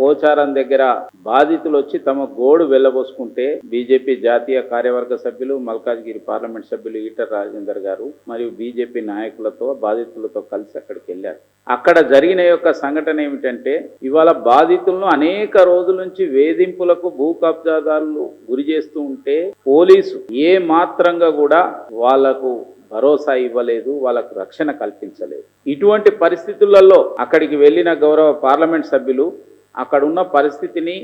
పోచారం దగ్గర బాధితులు వచ్చి తమ గోడు వెళ్ళబోసుకుంటే బీజేపీ జాతీయ కార్యవర్గ సభ్యులు మల్కాజ్గిరి పార్లమెంట్ సభ్యులు ఈటర్ రాజేందర్ గారు మరియు బీజేపీ నాయకులతో బాధితులతో కలిసి అక్కడికి వెళ్ళారు. అక్కడ జరిగిన యొక్క సంఘటన ఏమిటంటే ఇవాళ బాధితులను అనేక రోజుల నుంచి వేధింపులకు భూ కబ్జాదారులు గురి చేస్తూ ఉంటే పోలీసు ఏ మాత్రంగా కూడా వాళ్ళకు భరోసా ఇవ్వలేదు వాళ్ళకు రక్షణ కల్పించలేదు. ఇటువంటి పరిస్థితులలో అక్కడికి వెళ్ళిన గౌరవ పార్లమెంట్ సభ్యులు అక్కడ ఉన్న పరిస్థితిని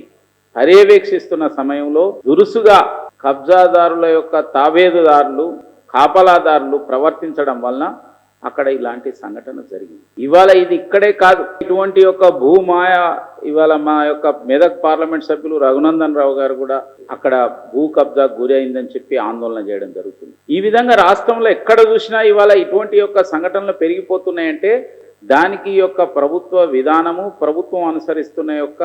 పర్యవేక్షిస్తున్న సమయంలో దురుసుగా కబ్జాదారుల యొక్క తాబేదుదారులు కాపలాదారులు ప్రవర్తించడం వలన అక్కడ ఇలాంటి సంఘటన జరిగింది. ఇవాళ ఇది ఇక్కడే కాదు. ఇటువంటి యొక్క భూమాయ ఇవాళ మా యొక్క మెదక్ పార్లమెంట్ సభ్యులు రఘునందన్ రావు గారు కూడా అక్కడ భూ కబ్జా గురి అయిందని చెప్పి ఆందోళన చేయడం జరుగుతుంది. ఈ విధంగా రాష్ట్రంలో ఎక్కడ చూసినా ఇవాళ ఇటువంటి యొక్క సంఘటనలు పెరిగిపోతున్నాయంటే దానికి యొక్క ప్రభుత్వ విధానము ప్రభుత్వం అనుసరిస్తున్న యొక్క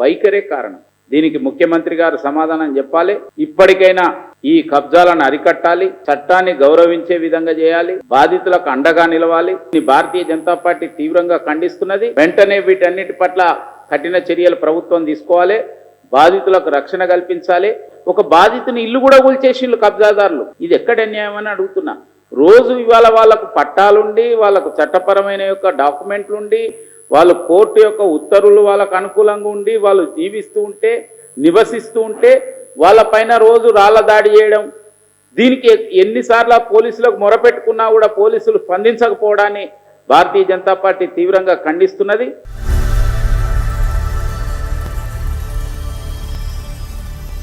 వైఖరే కారణం. దీనికి ముఖ్యమంత్రి గారు సమాధానం చెప్పాలి. ఇప్పటికైనా ఈ కబ్జాలను అరికట్టాలి. చట్టాన్ని గౌరవించే విధంగా చేయాలి. బాధితులకు అండగా నిలవాలి. భారతీయ జనతా పార్టీ తీవ్రంగా ఖండిస్తున్నది. వెంటనే వీటన్నిటి పట్ల కఠిన చర్యలు ప్రభుత్వం తీసుకోవాలి. బాధితులకు రక్షణ కల్పించాలి. ఒక బాధితుని ఇల్లు కూడా కూల్చేసిళ్ళు కబ్జాదారులు. ఇది ఎక్కడ అన్యాయం అని అడుగుతున్నా. రోజు ఇవాళ వాళ్ళకు పట్టాలుండి వాళ్ళకు చట్టపరమైన యొక్క డాక్యుమెంట్లు ఉండి వాళ్ళు కోర్టు యొక్క ఉత్తర్వులు వాళ్ళకు అనుకూలంగా ఉండి వాళ్ళు జీవిస్తూ ఉంటే నివసిస్తూ ఉంటే వాళ్ళ పైన రోజు రాళ్ళ దాడి చేయడం దీనికి ఎన్నిసార్లు పోలీసులకు మొరపెట్టుకున్నా కూడా పోలీసులు స్పందించకపోవడాన్ని భారతీయ జనతా పార్టీ తీవ్రంగా ఖండిస్తున్నది.